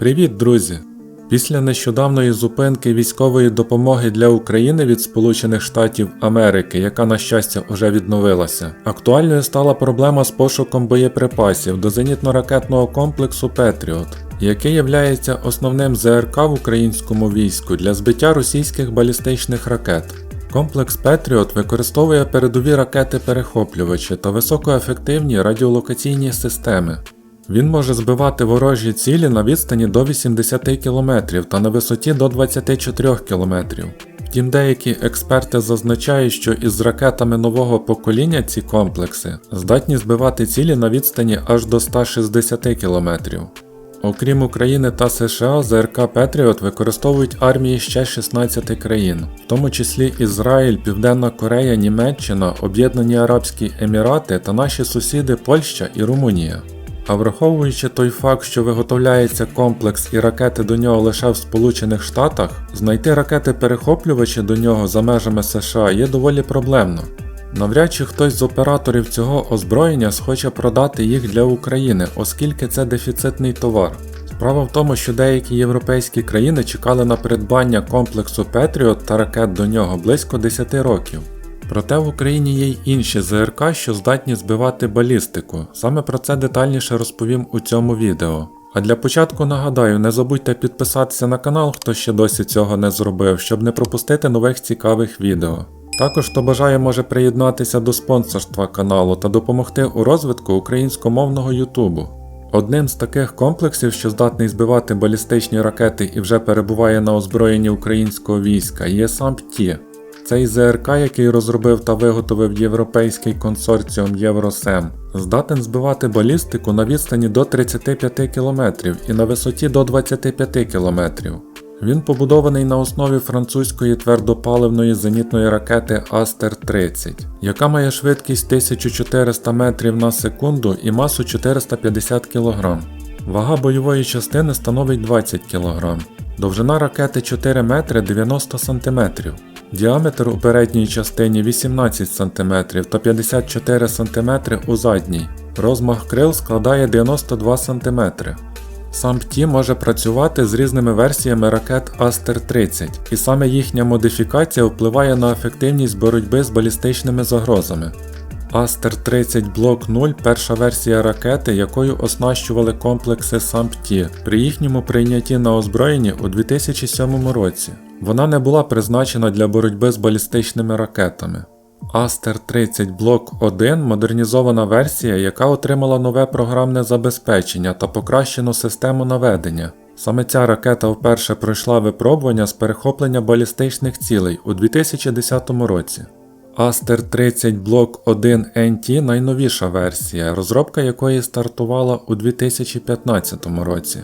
Привіт, друзі! Після нещодавної зупинки військової допомоги для України від Сполучених Штатів Америки, яка на щастя уже відновилася, актуальною стала проблема з пошуком боєприпасів до зенітно-ракетного комплексу Петріот, який є основним ЗРК в українському війську для збиття російських балістичних ракет. Комплекс Петріот використовує передові ракети-перехоплювачі та високоефективні радіолокаційні системи. Він може збивати ворожі цілі на відстані до 80 км та на висоті до 24 км. Втім, деякі експерти зазначають, що із ракетами нового покоління ці комплекси здатні збивати цілі на відстані аж до 160 км. Окрім України та США, ЗРК Петріот використовують армії ще 16 країн, в тому числі Ізраїль, Південна Корея, Німеччина, Об'єднані Арабські Емірати та наші сусіди Польща і Румунія. А враховуючи той факт, що виготовляється комплекс і ракети до нього лише в Сполучених Штатах, знайти ракети-перехоплювачі до нього за межами США є доволі проблемно. Навряд чи хтось з операторів цього озброєння схоче продати їх для України, оскільки це дефіцитний товар. Справа в тому, що деякі європейські країни чекали на придбання комплексу Patriot та ракет до нього близько 10 років. Проте в Україні є й інші ЗРК, що здатні збивати балістику. Саме про це детальніше розповім у цьому відео. А для початку нагадаю, не забудьте підписатися на канал, хто ще досі цього не зробив, щоб не пропустити нових цікавих відео. Також хто бажає може приєднатися до спонсорства каналу та допомогти у розвитку українськомовного Ютубу. Одним з таких комплексів, що здатний збивати балістичні ракети і вже перебуває на озброєнні українського війська, є сам ПТІ. Цей ЗРК, який розробив та виготовив європейський консорціум Євросем, здатен збивати балістику на відстані до 35 км і на висоті до 25 км. Він побудований на основі французької твердопаливної зенітної ракети Астер-30, яка має швидкість 1400 метрів на секунду і масу 450 кг. Вага бойової частини становить 20 кг. Довжина ракети 4 метри 90 см. Діаметр у передній частині 18 см та 54 см у задній. Розмах крил складає 92 см. Сам ПТІ може працювати з різними версіями ракет Астер-30, і саме їхня модифікація впливає на ефективність боротьби з балістичними загрозами. Астер-30 Block 0 перша версія ракети, якою оснащували комплекси САМПТІ при їхньому прийнятті на озброєнні у 2007 році. Вона не була призначена для боротьби з балістичними ракетами. Aster 30 Block 1 модернізована версія, яка отримала нове програмне забезпечення та покращену систему наведення. Саме ця ракета вперше пройшла випробування з перехоплення балістичних цілей у 2010 році. Aster 30 Block 1 NT найновіша версія, розробка якої стартувала у 2015 році.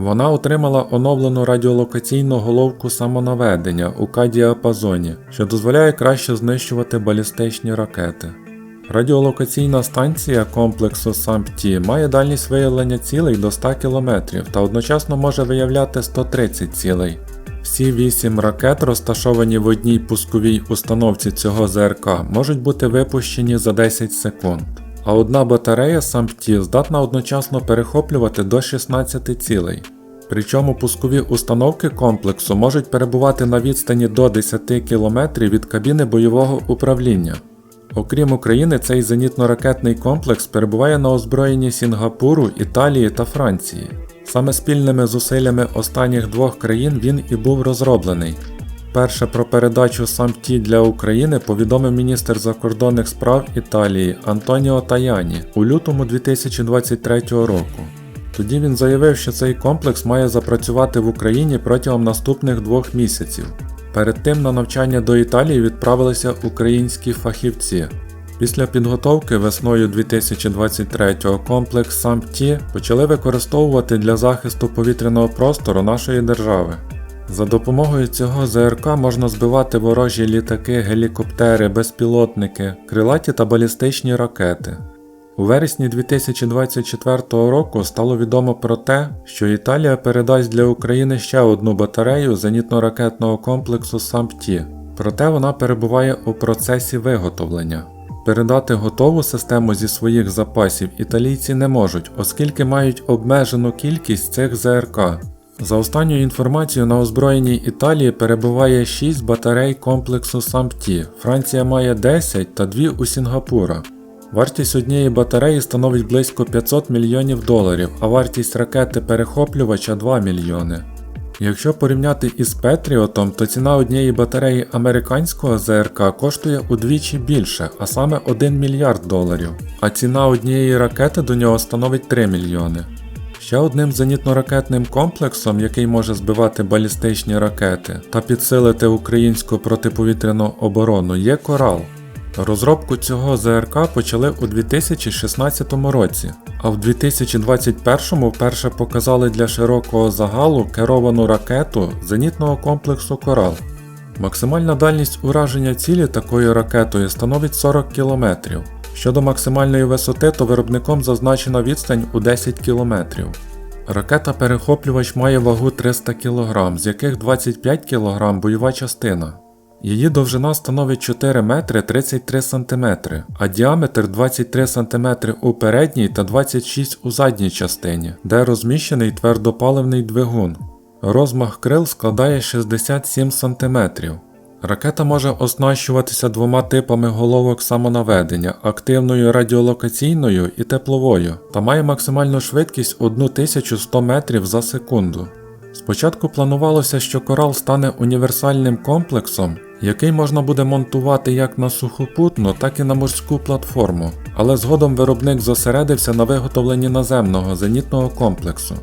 Вона отримала оновлену радіолокаційну головку самонаведення у К-діапазоні, що дозволяє краще знищувати балістичні ракети. Радіолокаційна станція комплексу SAMPT має дальність виявлення цілей до 100 км та одночасно може виявляти 130 цілей. Всі 8 ракет, розташовані в одній пусковій установці цього ЗРК, можуть бути випущені за 10 секунд а одна батарея SAMPT здатна одночасно перехоплювати до 16 цілей. Причому пускові установки комплексу можуть перебувати на відстані до 10 км від кабіни бойового управління. Окрім України, цей зенітно-ракетний комплекс перебуває на озброєнні Сінгапуру, Італії та Франції. Саме спільними зусиллями останніх двох країн він і був розроблений, Перше про передачу самті для України повідомив міністр закордонних справ Італії Антоніо Таяні у лютому 2023 року. Тоді він заявив, що цей комплекс має запрацювати в Україні протягом наступних двох місяців. Перед тим на навчання до Італії відправилися українські фахівці. Після підготовки весною 2023-го комплекс САМТІ почали використовувати для захисту повітряного простору нашої держави. За допомогою цього ЗРК можна збивати ворожі літаки, гелікоптери, безпілотники, крилаті та балістичні ракети. У вересні 2024 року стало відомо про те, що Італія передасть для України ще одну батарею зенітно-ракетного комплексу САМПТІ, проте вона перебуває у процесі виготовлення. Передати готову систему зі своїх запасів італійці не можуть, оскільки мають обмежену кількість цих ЗРК. За останньою інформацією, на озброєній Італії перебуває 6 батарей комплексу САМПТІ, Франція має 10 та 2 у Сінгапура. Вартість однієї батареї становить близько 500 мільйонів доларів, а вартість ракети перехоплювача 2 мільйони. Якщо порівняти із Петріотом, то ціна однієї батареї американського ЗРК коштує удвічі більше, а саме 1 мільярд доларів, а ціна однієї ракети до нього становить 3 мільйони. Ще одним зенітно-ракетним комплексом, який може збивати балістичні ракети та підсилити українську протиповітряну оборону, є Корал. Розробку цього ЗРК почали у 2016 році, а в 2021 вперше показали для широкого загалу керовану ракету зенітного комплексу Корал. Максимальна дальність ураження цілі такою ракетою становить 40 км. Щодо максимальної висоти, то виробником зазначена відстань у 10 км. Ракета-перехоплювач має вагу 300 кг, з яких 25 кг бойова частина. Її довжина становить 4 метри 33 см, а діаметр 23 см у передній та 26 у задній частині, де розміщений твердопаливний двигун. Розмах крил складає 67 см. Ракета може оснащуватися двома типами головок самонаведення активною радіолокаційною і тепловою, та має максимальну швидкість 1100 метрів за секунду. Спочатку планувалося, що корал стане універсальним комплексом, який можна буде монтувати як на сухопутну, так і на морську платформу, але згодом виробник зосередився на виготовленні наземного зенітного комплексу.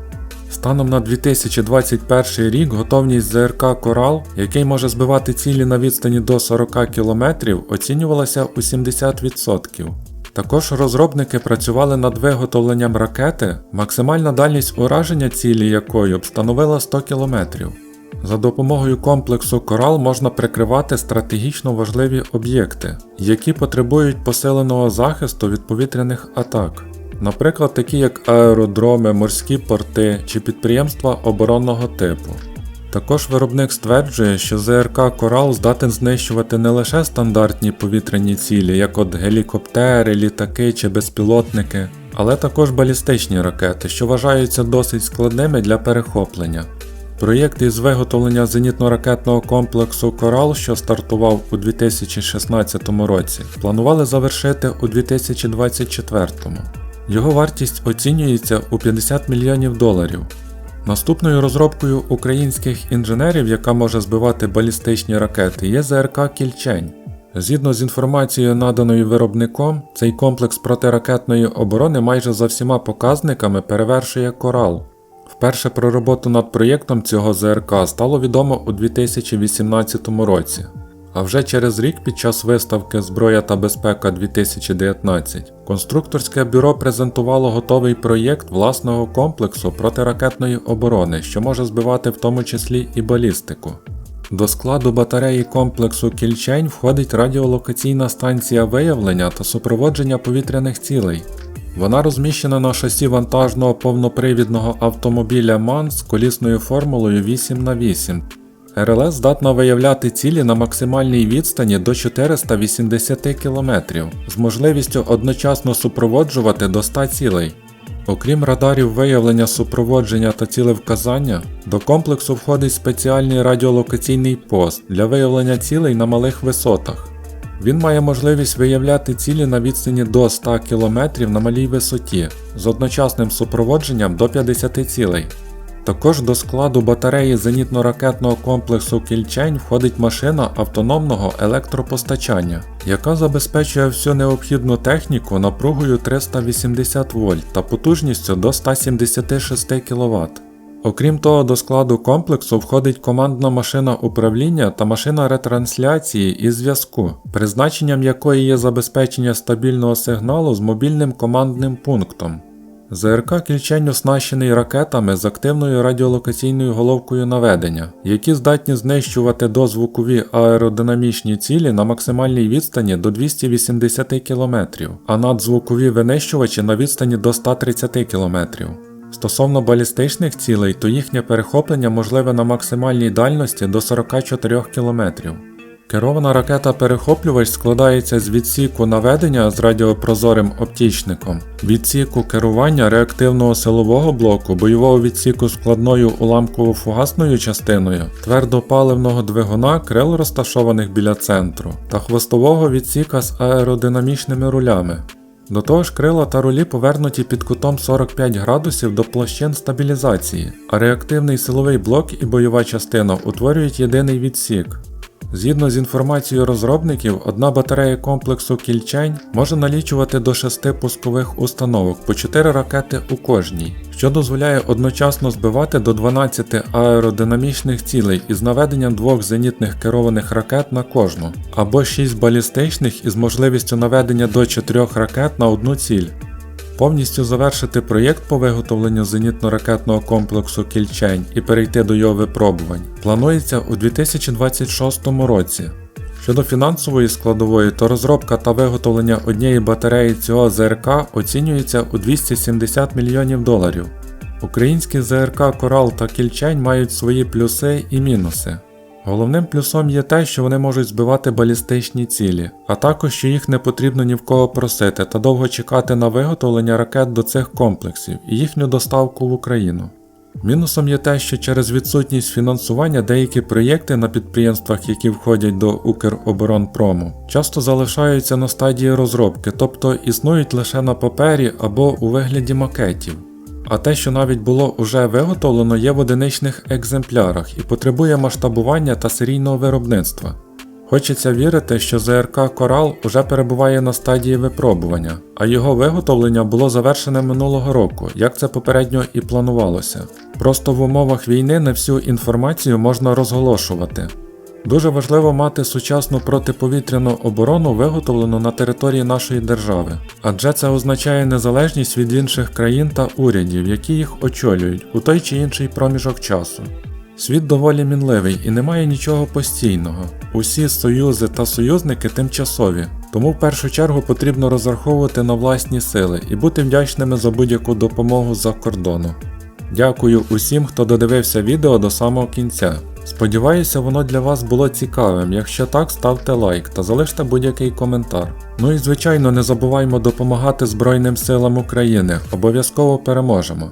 Станом на 2021 рік готовність ЗРК Корал, який може збивати цілі на відстані до 40 км, оцінювалася у 70%. Також розробники працювали над виготовленням ракети, максимальна дальність ураження цілі якої б становила 100 км. За допомогою комплексу Корал можна прикривати стратегічно важливі об'єкти, які потребують посиленого захисту від повітряних атак, наприклад, такі як аеродроми, морські порти чи підприємства оборонного типу. Також виробник стверджує, що ЗРК Корал здатен знищувати не лише стандартні повітряні цілі, як от гелікоптери, літаки чи безпілотники, але також балістичні ракети, що вважаються досить складними для перехоплення. Проєкт із виготовлення зенітно-ракетного комплексу Корал, що стартував у 2016 році, планували завершити у 2024. Його вартість оцінюється у 50 мільйонів доларів. Наступною розробкою українських інженерів, яка може збивати балістичні ракети, є ЗРК Кільчень. Згідно з інформацією, наданою виробником, цей комплекс протиракетної оборони майже за всіма показниками перевершує Корал. Вперше про роботу над проєктом цього ЗРК стало відомо у 2018 році. А вже через рік під час виставки Зброя та безпека 2019 конструкторське бюро презентувало готовий проєкт власного комплексу протиракетної оборони, що може збивати в тому числі і балістику. До складу батареї комплексу Кільчень входить радіолокаційна станція виявлення та супроводження повітряних цілей. Вона розміщена на шасі вантажного повнопривідного автомобіля МАН з колісною формулою 8х8 РЛС здатна виявляти цілі на максимальній відстані до 480 км з можливістю одночасно супроводжувати до 100 цілей. Окрім радарів виявлення супроводження та цілевказання, до комплексу входить спеціальний радіолокаційний пост для виявлення цілей на малих висотах. Він має можливість виявляти цілі на відстані до 100 км на малій висоті з одночасним супроводженням до 50 цілей. Також до складу батареї зенітно-ракетного комплексу Кільчень входить машина автономного електропостачання, яка забезпечує всю необхідну техніку напругою 380 вольт та потужністю до 176 кВт. Окрім того, до складу комплексу входить командна машина управління та машина ретрансляції і зв'язку, призначенням якої є забезпечення стабільного сигналу з мобільним командним пунктом. ЗРК Кільчень оснащений ракетами з активною радіолокаційною головкою наведення, які здатні знищувати дозвукові аеродинамічні цілі на максимальній відстані до 280 км, а надзвукові винищувачі на відстані до 130 км. Стосовно балістичних цілей, то їхнє перехоплення можливе на максимальній дальності до 44 км. Керована ракета-перехоплювач складається з відсіку наведення з радіопрозорим оптічником, відсіку керування реактивного силового блоку, бойового відсіку складною уламково-фугасною частиною, твердопаливного двигуна, крил розташованих біля центру, та хвостового відсіка з аеродинамічними рулями. До того ж, крила та рулі повернуті під кутом 45 градусів до площин стабілізації, а реактивний силовий блок і бойова частина утворюють єдиний відсік. Згідно з інформацією розробників, одна батарея комплексу кільчень може налічувати до 6 пускових установок по 4 ракети у кожній, що дозволяє одночасно збивати до 12 аеродинамічних цілей із наведенням двох зенітних керованих ракет на кожну, або 6 балістичних із можливістю наведення до 4 ракет на одну ціль. Повністю завершити проєкт по виготовленню зенітно-ракетного комплексу Кільчень і перейти до його випробувань планується у 2026 році. Щодо фінансової складової, то розробка та виготовлення однієї батареї цього ЗРК оцінюється у 270 мільйонів доларів. Українські ЗРК Корал та Кільчень мають свої плюси і мінуси. Головним плюсом є те, що вони можуть збивати балістичні цілі, а також що їх не потрібно ні в кого просити та довго чекати на виготовлення ракет до цих комплексів і їхню доставку в Україну. Мінусом є те, що через відсутність фінансування деякі проєкти на підприємствах, які входять до Укроборонпрому, часто залишаються на стадії розробки, тобто існують лише на папері або у вигляді макетів. А те, що навіть було уже виготовлено, є в одиничних екземплярах і потребує масштабування та серійного виробництва. Хочеться вірити, що ЗРК Корал уже перебуває на стадії випробування, а його виготовлення було завершене минулого року, як це попередньо і планувалося. Просто в умовах війни не всю інформацію можна розголошувати. Дуже важливо мати сучасну протиповітряну оборону, виготовлену на території нашої держави, адже це означає незалежність від інших країн та урядів, які їх очолюють у той чи інший проміжок часу. Світ доволі мінливий і немає нічого постійного. Усі союзи та союзники тимчасові, тому в першу чергу потрібно розраховувати на власні сили і бути вдячними за будь-яку допомогу з-за кордону. Дякую усім, хто додивився відео до самого кінця. Сподіваюся, воно для вас було цікавим. Якщо так, ставте лайк та залиште будь-який коментар. Ну і звичайно, не забуваймо допомагати Збройним силам України, обов'язково переможемо.